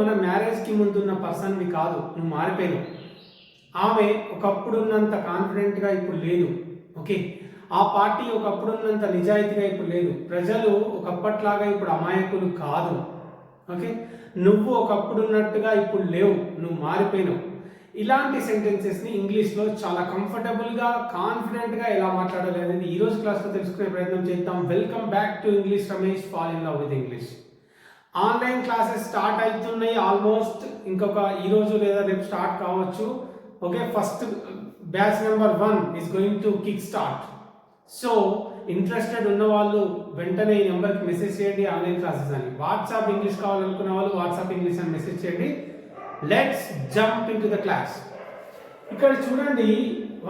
మన మ్యారేజ్కి ముందున్న పర్సన్వి కాదు నువ్వు మారిపోయావు ఆమె ఒకప్పుడున్నంత కాన్ఫిడెంట్గా ఇప్పుడు లేదు ఓకే ఆ పార్టీ ఒకప్పుడున్నంత నిజాయితీగా ఇప్పుడు లేదు. ప్రజలు ఒకప్పట్లాగా ఇప్పుడు అమాయకులు కాదు ఓకే నువ్వు ఒకప్పుడున్నట్టుగా ఇప్పుడు లేవు నువ్వు మారిపోయినావు. ఇలాంటి సెంటెన్సెస్ని ఇంగ్లీష్లో చాలా కంఫర్టబుల్గా కాన్ఫిడెంట్గా ఎలా మాట్లాడాలి అనేది ఈరోజు క్లాస్లో తెలుసుకునే ప్రయత్నం చేద్దాం. Welcome back to English Ramesh fall in love with English online classes start అవుతున్నాయి ఆల్మోస్ట్ ఇంకొక ఈరోజు లేదా రేపు స్టార్ట్ కావచ్చు. Okay first batch number one is going to kick start so interested ఉన్న వాళ్ళు వెంటనే ఈ నెంబర్కి మెసేజ్ చేయండి ఆన్లైన్ క్లాసెస్ అని. వాట్సాప్ ఇంగ్లీష్ కావాలనుకున్న వాళ్ళు వాట్సాప్ ఇంగ్లీష్ అని మెసేజ్ చేయండి. Let's jump in to the class ఇక్కడ చూడండి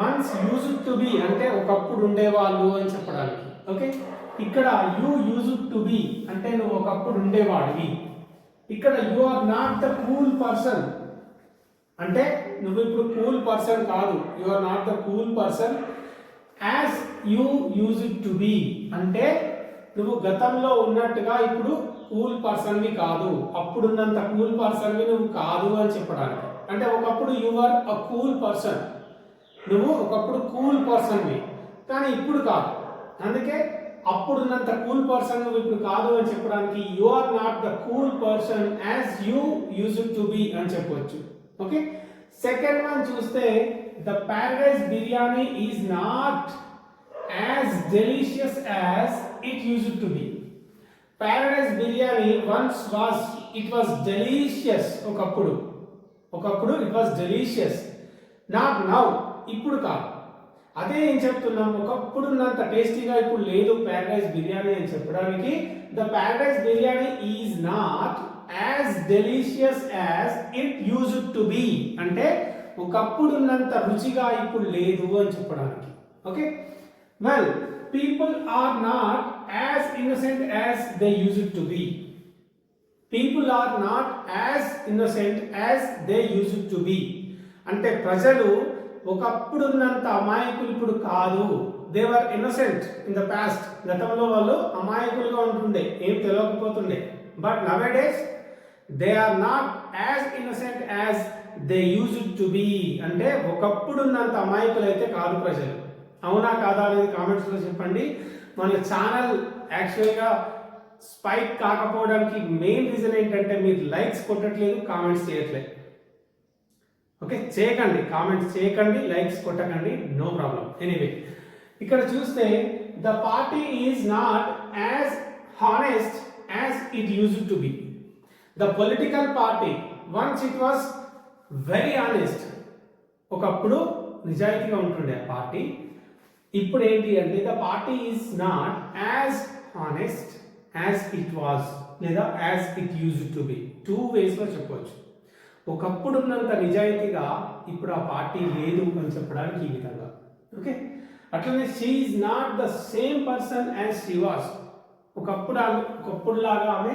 వన్స్ యూజ్ టు బి అంటే ఒకప్పుడు ఉండేవాళ్ళు అని చెప్పడానికి. ఓకే? ఇక్కడ యూ యూజ్ టు బి అంటే నువ్వు ఒకప్పుడు ఉండేవాడివి. ఇక్కడ you are not the cool person అంటే నువ్వు ఇప్పుడు కూల్ పర్సన్ కాదు. You are not the cool person as you use it to be అంటే నువ్వు గతంలో ఉన్నట్టుగా ఇప్పుడు కూల్ పర్సన్వి కాదు. అప్పుడున్నంత కూల్ పర్సన్వి నువ్వు కాదు అని చెప్పడానికి. అంటే ఒకప్పుడు you are a cool person నువ్వు ఒకప్పుడు కూల్ పర్సన్వి కానీ ఇప్పుడు కాదు. అందుకే అప్పుడున్నంత కూల్ పర్సన్ నువ్వు ఇప్పుడు కాదు అని చెప్పడానికి you are not the cool person as you use to be అని చెప్పొచ్చు. ఓకే సెకండ్ వన్ చూస్తే the paradise biryani is not as delicious as it use to be paradise biryani once was it was delicious ఒకప్పుడు. ఒకప్పుడు it was delicious not now ఇప్పుడు కాదు. అదే ఏం చెప్తున్నాం? ఒకప్పుడు ఉన్నంత టేస్టీగా ఇప్పుడు లేదు ప్యారడైజ్ బిర్యానీ అని చెప్పడానికి. The Paradise biryani is not as delicious as it use to be. అంటే ఒకప్పుడు ఉన్నంత రుచిగా ఇప్పుడు లేదు అని చెప్పడానికి. Okay? Well people are not as innocent as they use to be people are not as innocent as they use to be అంటే ప్రజలు ఒకప్పుడు ఉన్నంత అమాయకులు ఇప్పుడు కాదు. They were innocent in the past గతంలో వాళ్ళు అమాయకులుగా ఉంటుండే ఏం తెలియకపోతుండే but nowadays they are not as innocent as they use to be అంటే ఒకప్పుడు ఉన్నంత అమాయకులు అయితే కాదు ప్రజలు. అవునా కాదా అనేది కామెంట్స్లో చెప్పండి. మన ఛానల్ యాక్చువల్గా స్పైక్ కాకపోవడానికి మెయిన్ రీజన్ ఏంటంటే మీరు లైక్స్ కొట్టట్లేదు కామెంట్స్ చేయట్లేదు. ఓకే? చేయకండి. కామెంట్స్ చేయకండి లైక్స్ కొట్టకండి నో ప్రాబ్లం. ఎనీవే. ఇక్కడ చూస్తే the party is not as honest as it use to be. The political party once it was very honest ఒకప్పుడు నిజాయితీగా ఉంటుండే ఆ పార్టీ. ఇప్పుడు ఏంటి అంటే the party is not as honest as it was లేదా as it use to be. Two వేస్లో చెప్పవచ్చు ఒకప్పుడు ఉన్నంత నిజాయితీగా ఇప్పుడు ఆ పార్టీ లేదు అని చెప్పడానికి ఈ విధంగా. ఓకే? అట్లనే she's not the same person as she was ఒకప్పుడు ఆమె ఒకప్పుడు లాగా ఆమె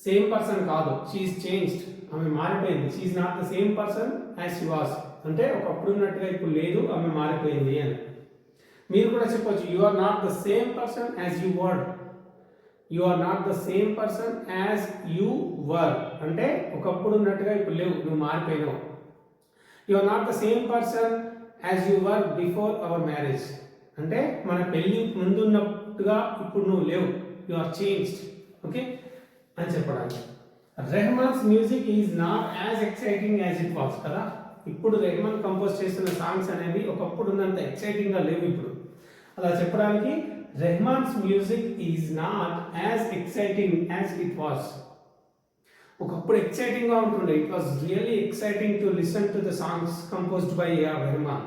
సేమ్ పర్సన్ కాదు. షీఈ్ చేంజ్డ్ ఆమె మారిపోయింది. She's not the same person as she was అంటే ఒకప్పుడు ఉన్నట్టుగా ఇప్పుడు లేదు ఆమె మారిపోయింది అని. మీరు కూడా చెప్పొచ్చు you are not the same person as you were you are not the same person as you were అంటే ఒకప్పుడు ఉన్నట్టుగా ఇప్పుడు లేవు నువ్వు మారిపోయినావు. You are not the same person as you were before our marriage అంటే మన పెళ్ళి ముందున్నట్టుగా ఇప్పుడు నువ్వు లేవు. యు ఆర్ చేంజ్డ్ ఓకే అని చెప్పడానికి. Rahman's music is not as exciting as it was కదా? ఇప్పుడు రెహమాన్ కంపోజ్ చేస్తున్న సాంగ్స్ అనేవి ఒకప్పుడు ఉన్నంత ఎక్సైటింగ్గా లేవు ఇప్పుడు. అలా చెప్పడానికి Rahman's music is not as exciting as it was ఒకప్పుడు ఎక్సైటింగ్గా ఉంటుండే. It was really exciting to listen to the songs composed by Rahman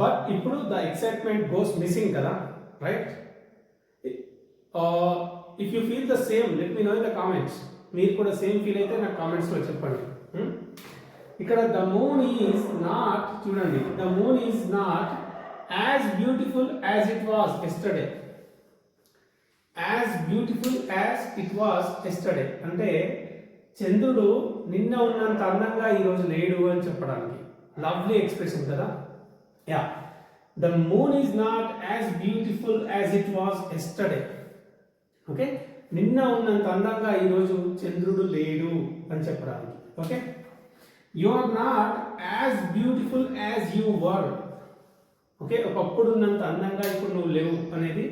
but ఇప్పుడు ద ఎక్సైట్మెంట్ గోస్ మిస్సింగ్ కదా right if you feel the same let me know in the comments మీరు కూడా same feel అయితే నాకు కామెంట్స్లో చెప్పండి. ఇక్కడ the moon is not చూడండి. The moon is not as beautiful as it was yesterday as beautiful as it was yesterday అంటే చంద్రుడు నిన్న ఉన్నంత అందంగా ఈరోజు లేడు అని చెప్పడానికి. లవ్లీ ఎక్స్ప్రెషన్ కదా? Yeah the moon is not as beautiful as it was yesterday okay నిన్న ఉన్నంత అందంగా ఈరోజు చంద్రుడు లేడు అని చెప్పడానికి. Okay you are not as beautiful as you were okay ఒకప్పుడు ఉన్నంత అందంగా ఇప్పుడు నువ్వు లేవు అనేది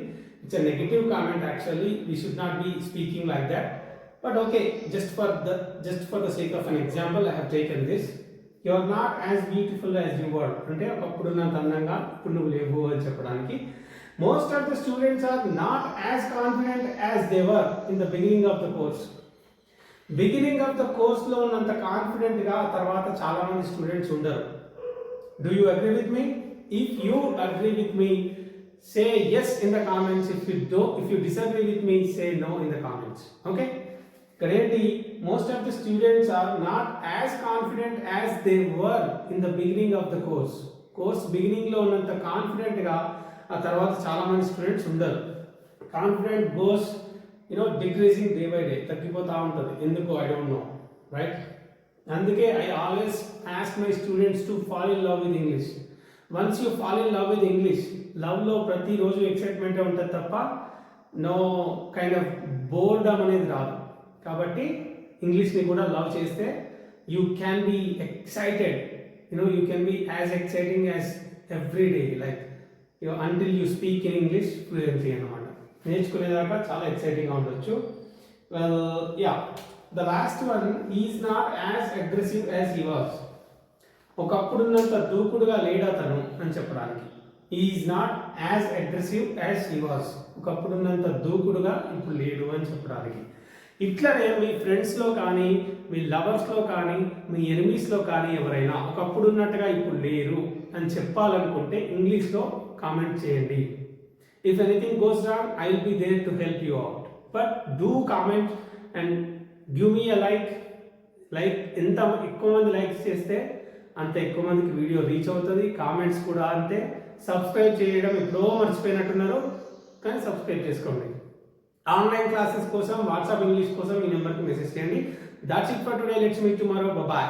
it's a negative comment actually we should not be speaking like that but okay just for the just for the sake of an example I have taken this you are not as beautiful as you were అంటే ఒకప్పుడు నాకు అందంగా ఇప్పుడు నువ్వు లేవు అని చెప్పడానికి. Most of the students are not as confident as they were in the beginning of the course beginning of the కోర్స్లో ఉన్నంత కాన్ఫిడెంట్గా తర్వాత చాలా మంది స్టూడెంట్స్ ఉండరు. Do you agree with me if you agree with me say yes in the comments if you do if you disagree with me say no in the comments okay currently most most of the students are not confident confident they were in in the of of the course course బిగినింగ్లో ఉన్నంత కాన్ఫిడెంట్గా ఆ తర్వాత చాలా మంది students ఉండరు confident goes you know decreasing day by day తగ్గిపోతూ ఉంటుంది. ఎందుకు? ఐ డోంట్ నో రైట్ అందుకే I always ask my students to fall in love with English once you fall in love with English లవ్లో ప్రతిరోజు ఎక్సైట్మెంటే ఉంటుంది తప్ప no kind of boredom అనేది రాదు. కాబట్టి ఇంగ్లీష్ని కూడా లవ్ చేస్తే you can be excited you know you can be as exciting as every day like you until you speak in English fluency అనమాట నేర్చుకునేదాకా చాలా ఎక్సైటింగ్గా ఉండొచ్చు. Well yeah the last one is not as aggressive as yours ఒకప్పుడున్నంత దూకుడుగా లేడు అతను అని చెప్పడానికి. Is not as aggressive as he was ఒకప్పుడున్నంత దూకుడుగా ఇప్పుడు లేడు అని చెప్పడానికి. ఇట్లనే మీ ఫ్రెండ్స్లో కానీ మీ లవర్స్లో కానీ మీ ఎనిమీస్లో కానీ ఎవరైనా ఒకప్పుడు ఉన్నట్టుగా ఇప్పుడు లేరు అని చెప్పాలనుకుంటే ఇంగ్లీష్లో కామెంట్ చేయండి. If anything goes wrong I will be there to help you out but do comment and give me a like like ఎంత ఎక్కువ మంది లైక్స్ చేస్తే అంత ఎక్కువ మందికి వీడియో రీచ్ అవుతుంది. కామెంట్స్ కూడా అంతే. సబ్స్క్రైబ్ చేయడం ఎప్పుడో మర్చిపోయినట్టున్నారు కానీ సబ్స్క్రైబ్ చేసుకోండి. ఆన్లైన్ క్లాసెస్ కోసం వాట్సాప్ ఇంగ్లీష్ కోసం ఈ నెంబర్కి మెసేజ్ చేయండి. That's it for today. Let's meet tomorrow. Bye